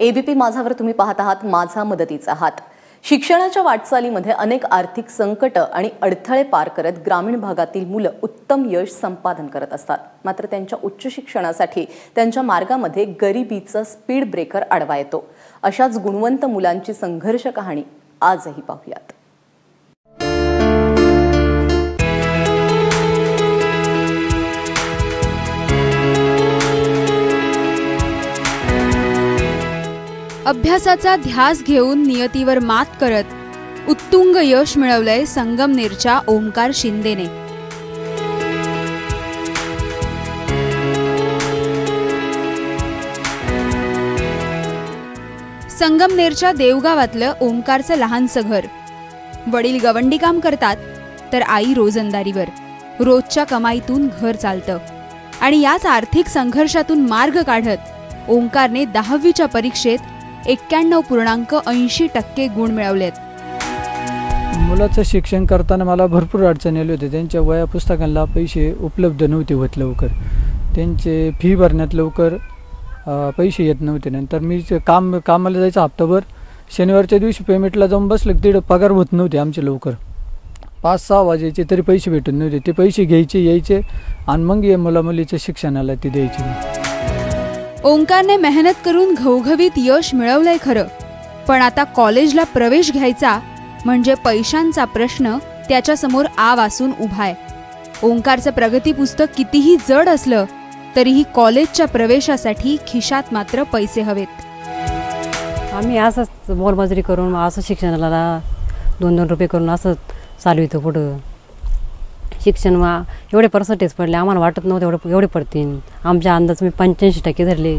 ABP माझावर तुम्ही पाहत आहात माझा मदतीचा हात. शिक्षणाच्या वाटचालीमध्ये अनेक आर्थिक संकट आणि अडथळे पार करत ग्रामीण भागातील मुलं उत्तम यश संपादन करत असतात. मात्र त्यांच्या उच्च शिक्षणासाठी त्यांच्या मार्गामध्ये गरिबीचा स्पीड ब्रेकर आडवा येतो. अशाच गुणवंत मुलांची संघर्ष कहाणी आजही पाहूयात. अभ्यासाचा ध्यास घेऊन नियतीवर मात करत उत्तुंग यश मिळवलंय संगमनेरच्या ओंकार शिंदेने. संगमनेरच्या देवगावातलं ओंकारचं लहानसं घर. वडील गवंडी काम करतात तर आई रोजंदारीवर. रोजच्या कमाईतून घर चालतं. आणि याच आर्थिक संघर्षातून मार्ग काढत ओंकारने दहावीच्या परीक्षेत एक्क्याण्णव पूर्णांक ऐंशी टक्के गुण मिळवलेत. मुलाचं शिक्षण करताना मला भरपूर अडचणी आली होती. त्यांच्या वया पुस्तकांना पैसे उपलब्ध नव्हते होत लवकर. त्यांचे फी भरण्यात लवकर पैसे येत नव्हते. नंतर मी काम कामाला जायचं हप्ताभर शनिवारच्या दिवशी पेमेंटला जाऊन बसलं की तिकडं पगार होत नव्हते आमचे लवकर. पाच सहा वाजायचे तरी पैसे भेटत नव्हते. ते पैसे घ्यायचे यायचे आणि मग ये मुला मुलीच्या शिक्षणाला ते द्यायचे. ओंकारने मेहनत करून घवघवीत यश मिळवलंय खरं. पण आता कॉलेजला प्रवेश घ्यायचा म्हणजे पैशांचा प्रश्न त्याच्यासमोर आ वासून उभाय ओंकारचं प्रगती पुस्तक कितीही जड असलं तरीही कॉलेजच्या प्रवेशासाठी खिशात मात्र पैसे हवेत. आम्ही असंच मोलमजुरी करून असं शिक्षणाला दोन दोन रुपये करून असं येतो पुढं. शिक्षण वा एवढे पर्सेंटेज पडले. आम्हाला वाटत नव्हतं एवढे एवढे पडतील. आमच्या अंदाज मी पंच्याऐंशी टक्के धरले.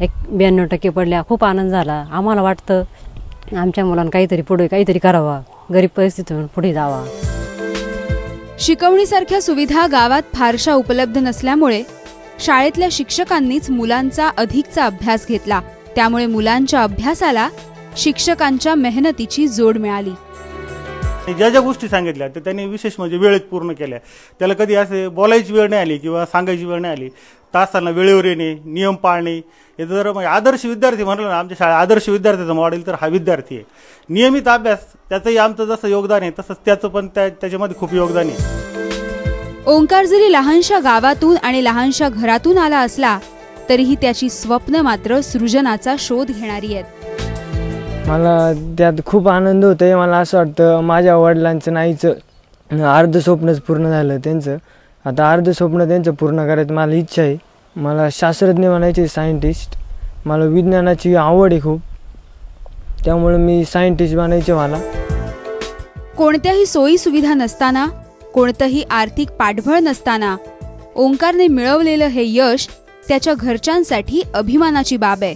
एक ब्याण्णव टक्के पडल्या. खूप आनंद झाला. आम्हाला वाटतं आमच्या मुलांना काहीतरी पुढे काहीतरी करावा. गरीब परिस्थितीतून पुढे जावा. शिकवणीसारख्या सुविधा गावात फारशा उपलब्ध नसल्यामुळे शाळेतल्या शिक्षकांनीच मुलांचा अधिकचा अभ्यास घेतला. त्यामुळे मुलांच्या अभ्यासाला शिक्षकांच्या मेहनतीची जोड मिळाली. ज्या ज्या गोष्टी सांगितल्या त्या त्यांनी विशेष म्हणजे वेळेत पूर्ण केल्या. त्याला कधी असे बोलायची वेळ नाही आली किंवा सांगायची वेळ नाही आली तासांना वेळेवर येणे नियम पाळणे हे जर म्हणजे आदर्श विद्यार्थी म्हणलं ना आमच्या शाळा आदर्श विद्यार्थ्याचं मॉडेल तर हा विद्यार्थी आहे. नियमित अभ्यास त्याचंही आमचं जसं योगदान आहे तसंच त्याचं पण त्या त्याच्यामध्ये खूप योगदान आहे. ओंकार जरी लहानशा गावातून आणि लहानशा घरातून आला असला तरीही त्याची स्वप्न मात्र सृजनाचा शोध घेणारी आहेत. मला त्यात खूप आनंद होतो आहे मला असं वाटतं माझ्या वडिलांचं नाहीचं अर्ध स्वप्नच पूर्ण झालं त्यांचं. आता अर्ध स्वप्न त्यांचं पूर्ण करायचं मला इच्छा आहे. मला शास्त्रज्ञ म्हणायचे सायंटिस्ट. मला विज्ञानाची आवड आहे खूप. त्यामुळे मी सायंटिस्ट बनायचे मला. कोणत्याही सोयी सुविधा नसताना कोणतंही आर्थिक पाठबळ नसताना ओंकारने मिळवलेलं हे यश त्याच्या घरच्यांसाठी अभिमानाची बाब आहे.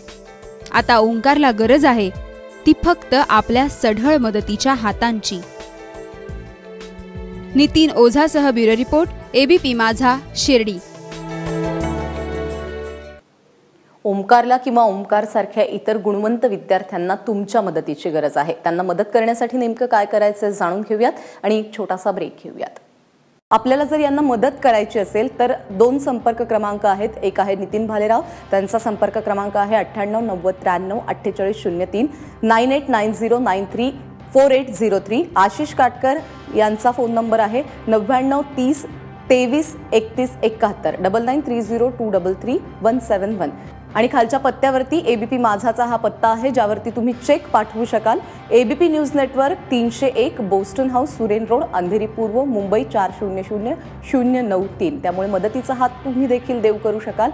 आता ओंकारला गरज आहे. ती फक्त आपल्या सढळ मदतीच्या हातांची. Nitin ओझासह bureau report ABP Majha Shirdi. ओंकारला किंवा ओंकारसारख्या इतर गुणवंत विद्यार्थ्यांना तुमच्या मदतीची गरज आहे. त्यांना मदत करण्यासाठी नेमकं काय करायचं जाणून घेऊयात आणि एक छोटासा ब्रेक घेऊयात. आपल्याला जर यांना मदत करायची असेल तर दोन संपर्क क्रमांक आहेत. एक आहे नितीन भालेराव त्यांचा संपर्क क्रमांक आहे अठ्ठ्याण्णव नव्वद त्र्याण्णव अठ्ठेचाळीस शून्य तीन nine eight nine zero nine three four eight zero three. Ashish Katkar यांचा फोन नंबर आहे नव्याण्णव तीस तेवीस एकतीस एकाहत्तर. Double nine three zero two double three one seven one. आणि खालच्या पत्त्यावरती एबीपी माझाचा हा पत्ता आहे ज्यावरती तुम्ही चेक पाठवू शकाल. एबीपी न्यूज नेटवर्क तीनशे एक Boston house Suren road Andheri पूर्व मुंबई चार शून्य शून्य शून्य नऊ तीन. त्यामुळे मदतीचा हात तुम्ही देखील देऊ करू शकाल.